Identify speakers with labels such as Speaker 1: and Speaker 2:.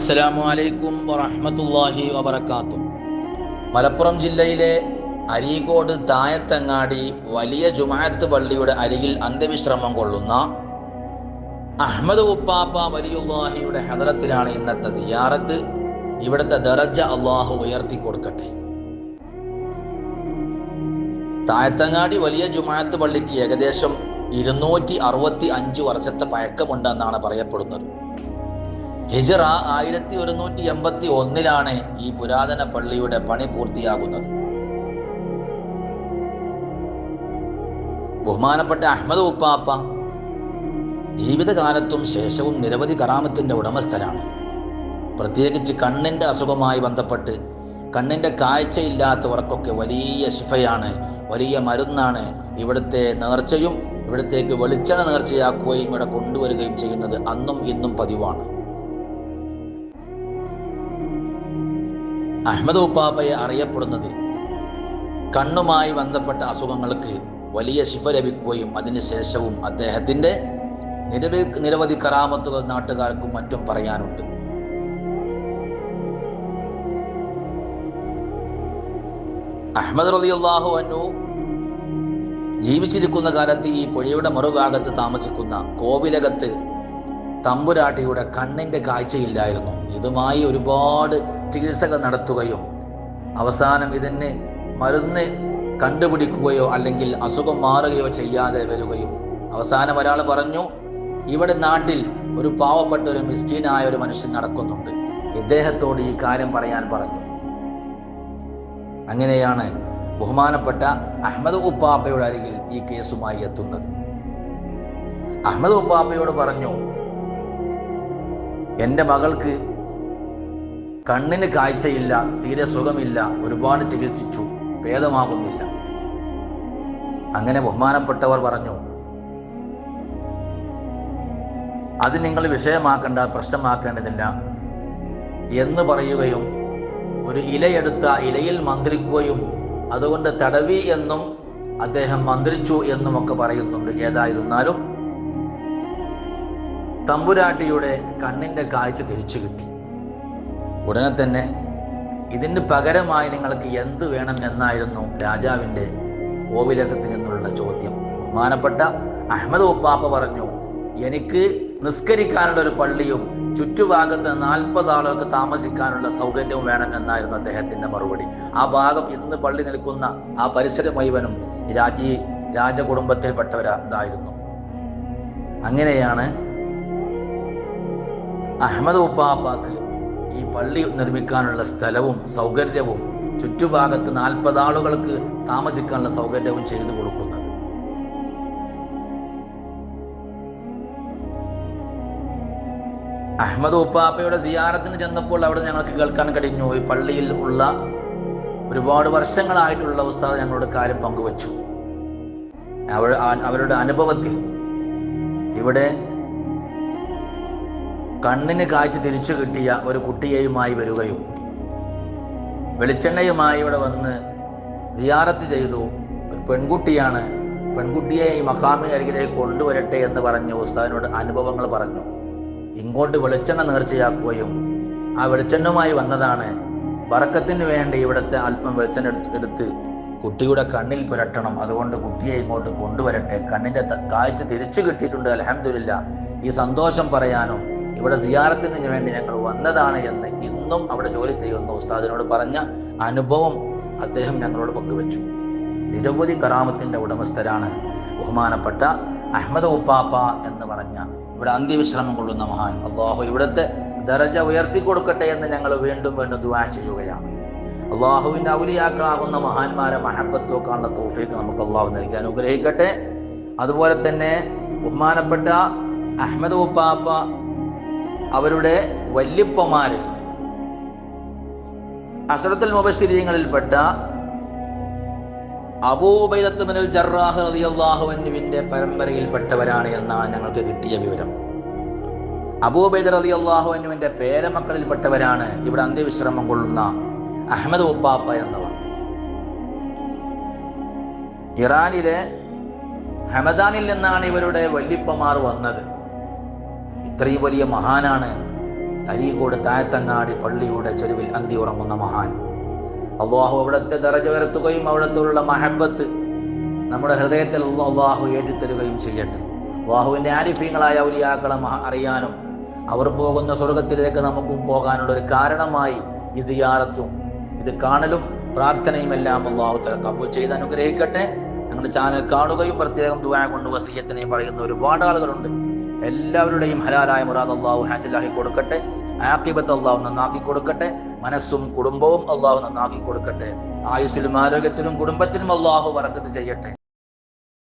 Speaker 1: അസ്സലാമു അലൈക്കും വറഹ്മത്തുള്ളാഹി വബർക്കാത്തു മലപ്പുറം ജില്ലയിലെ അരീകോട് തായത്തങ്ങാടി വലിയ ജുമാഅത്ത് പള്ളിയുടെ അരികിൽ അന്ത്യവിശ്രമം കൊള്ളുന്ന അഹമ്മദ് ഉപ്പാപ്പ വലിയുല്ലാഹിയുടെ ഹദറത്തിലാണ് ഇന്നത്തെ സിയാറത്ത്. ഇവിടുത്തെ ദറജ അള്ളാഹു ഉയർത്തി കൊടുക്കട്ടെ തായത്തങ്ങാടി വലിയ ജുമാഅത്ത് പള്ളിക്ക് ഏകദേശം ഇരുന്നൂറ്റി അറുപത്തി അഞ്ച് വർഷത്തെ പഴക്കമുണ്ടെന്നാണ് പറയപ്പെടുന്നത്. ഹിജറ ആയിരത്തി ഒരുന്നൂറ്റി എൺപത്തി ഒന്നിലാണ് ഈ പുരാതന പള്ളിയുടെ പണി പൂർത്തിയാകുന്നത്. ബഹുമാനപ്പെട്ട അഹമ്മദ് ഉപ്പാപ്പ ജീവിതകാലത്തും ശേഷവും നിരവധി കറാമത്തിന്റെ ഉടമസ്ഥരാണ്. പ്രത്യേകിച്ച് കണ്ണിന്റെ അസുഖമായി ബന്ധപ്പെട്ട് കണ്ണിന്റെ കാഴ്ചയില്ലാത്തവർക്കൊക്കെ വലിയ ശിഫയാണ് വലിയ മരുന്നാണ് ഇവിടുത്തെ നേർച്ചയും ഇവിടത്തേക്ക് വെളിച്ചെണ്ണ നേർച്ചയാക്കുകയും ഇവിടെ കൊണ്ടുവരികയും ചെയ്യുന്നത് അന്നും ഇന്നും പതിവാണ്. അഹമ്മദ് ഉപ്പാപ്പയെ അറിയപ്പെടുന്നത് കണ്ണുമായി ബന്ധപ്പെട്ട അസുഖങ്ങൾക്ക് വലിയ ശിഫ ലഭിക്കുകയും അതിനുശേഷവും അദ്ദേഹത്തിന്റെ നിരവധി നിരവധി കറാമത്തുകൾ നാട്ടുകാർക്കും മറ്റും പറയാനുണ്ട്. അഹമ്മദ് റലിയുള്ളാഹു അനു ജീവിച്ചിരിക്കുന്ന കാലത്ത് ഈ പുഴയുടെ മറുഭാഗത്ത് താമസിക്കുന്ന കോവിലകത്ത് തമ്പുരാട്ടിയുടെ കണ്ണിന്റെ കാഴ്ചയില്ലായിരുന്നു. ഇതുമായി ഒരുപാട് ചികിത്സകൾ നടത്തുകയും അവസാനം ഇതിന് മരുന്ന് കണ്ടുപിടിക്കുകയോ അല്ലെങ്കിൽ അസുഖം മാറുകയോ ചെയ്യാതെ വരികയും. അവസാനം ഒരാൾ പറഞ്ഞു ഇവിടെ നാട്ടിൽ ഒരു പാവപ്പെട്ട ഒരു മിസ്കീനായ ഒരു മനുഷ്യൻ നടക്കുന്നുണ്ട്. ഇദ്ദേഹത്തോട് ഈ കാര്യം പറയാൻ പറഞ്ഞു. അങ്ങനെയാണ് ബഹുമാനപ്പെട്ട അഹമ്മദ് ഉപ്പാപ്പയുടെ അരികിൽ ഈ കേസുമായി എത്തുന്നത്. അഹമ്മദ് ഉപ്പാപ്പയോട് പറഞ്ഞു എന്റെ മകൾക്ക് കണ്ണിന് കാഴ്ചയില്ല തീരെ സുഖമില്ല ഒരുപാട് ചികിത്സിച്ചു ഭേദമാകുന്നില്ല. അങ്ങനെ ബഹുമാനപ്പെട്ടവർ പറഞ്ഞു അത് നിങ്ങൾ വിഷയമാക്കേണ്ട പ്രശ്നമാക്കേണ്ടതില്ല എന്ന് പറയുകയും ഒരു ഇലയെടുത്ത ഇലയിൽ മന്ത്രിക്കുകയും അതുകൊണ്ട് തടവി എന്നും അദ്ദേഹം മന്ത്രിച്ചു എന്നുമൊക്കെ പറയുന്നുണ്ട്. ഏതായിരുന്നാലും തമ്പുരാട്ടിയുടെ കണ്ണിന്റെ കാഴ്ച തിരിച്ചു കിട്ടി. ഉടനെ തന്നെ ഇതിന് പകരമായി നിങ്ങൾക്ക് എന്ത് വേണം എന്നായിരുന്നു രാജാവിന്റെ കോവിലകത്ത് നിന്നുള്ള ചോദ്യം. ബഹുമാനപ്പെട്ട അഹമ്മദ് ഉപ്പാപ്പ പറഞ്ഞു എനിക്ക് നിസ്കരിക്കാനുള്ള ഒരു പള്ളിയും ചുറ്റുഭാഗത്ത് നാൽപ്പത് ആളുകൾക്ക് താമസിക്കാനുള്ള സൗകര്യവും വേണം എന്നായിരുന്നു അദ്ദേഹത്തിന്റെ മറുപടി. ആ ഭാഗം ഇന്ന് പള്ളി നിൽക്കുന്ന ആ പരിസരം മുഴുവനും രാജി രാജകുടുംബത്തിൽപ്പെട്ടവരായിരുന്നു. അങ്ങനെയാണ് അഹമ്മദ് ഉപ്പാപ്പാക്ക് ഈ പള്ളി നിർമ്മിക്കാനുള്ള സ്ഥലവും സൗകര്യവും ചുറ്റുഭാഗത്ത് നാൽപ്പത് ആളുകൾക്ക് താമസിക്കാനുള്ള സൗകര്യവും ചെയ്തു കൊടുക്കുന്നത് അഹമ്മദ് ഉപ്പാപ്പയുടെ സിയാറത്തിന് ചെന്നപ്പോൾ അവിടെ ഞങ്ങൾക്ക് കേൾക്കാൻ കഴിഞ്ഞു. ഈ പള്ളിയിൽ ഉള്ള ഒരുപാട് വർഷങ്ങളായിട്ടുള്ള ഉസ്താദ് ഞങ്ങളോട് കാര്യം പങ്കുവച്ചു. അവരുടെ അനുഭവത്തിൽ ഇവിടെ കണ്ണിന് കാഴ്ച തിരിച്ചു കിട്ടിയ ഒരു കുട്ടിയെയുമായി വരികയും വെളിച്ചെണ്ണയുമായി ഇവിടെ വന്ന് സിയാറത്ത് ചെയ്തു. ഒരു പെൺകുട്ടിയാണ്. പെൺകുട്ടിയെ ഈ മക്കാമിന് അരികിലേക്ക് കൊണ്ടുവരട്ടെ എന്ന് പറഞ്ഞു ഉസ്താദിനോട് അനുഭവങ്ങൾ പറഞ്ഞു. ഇങ്ങോട്ട് വെളിച്ചെണ്ണ നേർച്ചയാക്കുകയും ആ വെളിച്ചെണ്ണുമായി വന്നതാണ്. വറക്കത്തിന് വേണ്ടി ഇവിടുത്തെ അല്പം വെളിച്ചെണ്ണ എടുത്ത് എടുത്ത് കുട്ടിയുടെ കണ്ണിൽ പുരട്ടണം. അതുകൊണ്ട് കുട്ടിയെ ഇങ്ങോട്ട് കൊണ്ടുവരട്ടെ. കണ്ണിന്റെ കാഴ്ച തിരിച്ചു കിട്ടിയിട്ടുണ്ട്. അലഹമില്ല ഈ സന്തോഷം പറയാനും ഇവിടെ സിയാറത്തിന് വേണ്ടി ഞങ്ങൾ വന്നതാണ് എന്ന് ഇന്നും അവിടെ ജോലി ചെയ്യുന്ന ഉസ്താദിനോട് പറഞ്ഞ അനുഭവം അദ്ദേഹം ഞങ്ങളോട് പങ്കുവച്ചു. നിരവധി കറാമത്തിന്റെ ഉടമസ്ഥരാണ് ബഹുമാനപ്പെട്ട അഹമ്മദ് ഉപ്പാപ്പ എന്ന് പറഞ്ഞ ഇവിടെ അന്ത്യവിശ്രമം കൊള്ളുന്ന മഹാൻ. അള്ളാഹു ഇവിടുത്തെ ദരജ ഉയർത്തി കൊടുക്കട്ടെ എന്ന് ഞങ്ങൾ വീണ്ടും വീണ്ടും ദുവാ ചെയ്യുകയാണ്. അള്ളാഹുവിന്റെ ഔലിയാക്കളാകുന്ന മഹാന്മാരെ മഹബത്തോക്കാനുള്ള തോഫീക്ക് നമുക്ക് അള്ളാഹു നൽകി. അനുഗ്രഹിക്കട്ടെ. അതുപോലെ തന്നെ ബഹുമാനപ്പെട്ട അഹമ്മദ് ഉപ്പാപ്പ അവരുടെ വല്യപ്പമാര് അസറത്തുൽ മുബശ്ശിരീങ്ങളിൽപ്പെട്ട അബൂബൈദത്തുമിനൽ ജറാഹ് റളിയല്ലാഹു അൻഹുവിന്റെ പരമ്പരയിൽപ്പെട്ടവരാണ് എന്നാണ് ഞങ്ങൾക്ക് കിട്ടിയ വിവരം. അബൂബൈദ റളിയല്ലാഹു അൻഹുവിന്റെ പേരമക്കളിൽപ്പെട്ടവരാണ് ഇവിടെ അന്ത്യവിശ്രമം കൊള്ളുന്ന അഹമ്മദ് ഉപ്പാപ്പ എന്നവർ. ഇറാനിലെ ഹമദാനിൽ നിന്നാണ് ഇവരുടെ വല്യപ്പമാർ വന്നത്. ഇത്രയും വലിയ മഹാനാണ്. അരീകോട് താഴത്തങ്ങാടി പള്ളിയുടെ ചെരുവിൽ അന്തി ഉറങ്ങുന്ന മഹാൻ. അള്ളാഹു അവിടുത്തെ ദറജ ഉയർത്തുകയും അവിടത്തുള്ള മഹബത്ത് നമ്മുടെ ഹൃദയത്തിൽ അള്ളാഹു ഏറ്റിത്തരുകയും ചെയ്യട്ടെ. അള്ളാഹുവിന്റെ ആരിഫീങ്ങളായ ഔലിയാക്കളെ അറിയാനും അവർ പോകുന്ന സ്വർഗത്തിലേക്ക് നമുക്കും പോകാനുള്ള ഒരു കാരണമായി ഈ സിയാറത്തും ഇത് കാണലും പ്രാർത്ഥനയും എല്ലാം അള്ളാഹു തല കബൂൽ ചെയ്ത് അനുഗ്രഹിക്കട്ടെ. ഞങ്ങളുടെ ചാനൽ കാണുകയും പ്രത്യേകം ദുആ കൊണ്ട് വസീയത്തിനെയും പറയുന്ന ഒരുപാട് ആളുകളുണ്ട്. എല്ലാവരുടെയും ഹലാലായ മുറാദ് അള്ളാഹു ഹാസിലാക്കി കൊടുക്കട്ടെ. ആക്കിബത്ത് അള്ളാഹു നന്നാക്കി കൊടുക്കട്ടെ. മനസ്സും കുടുംബവും അള്ളാഹു നന്നാക്കി കൊടുക്കട്ടെ. ആയുസ്സിലും ആരോഗ്യത്തിലും കുടുംബത്തിലും അള്ളാഹു വറക്കത്ത് ചെയ്യട്ടെ.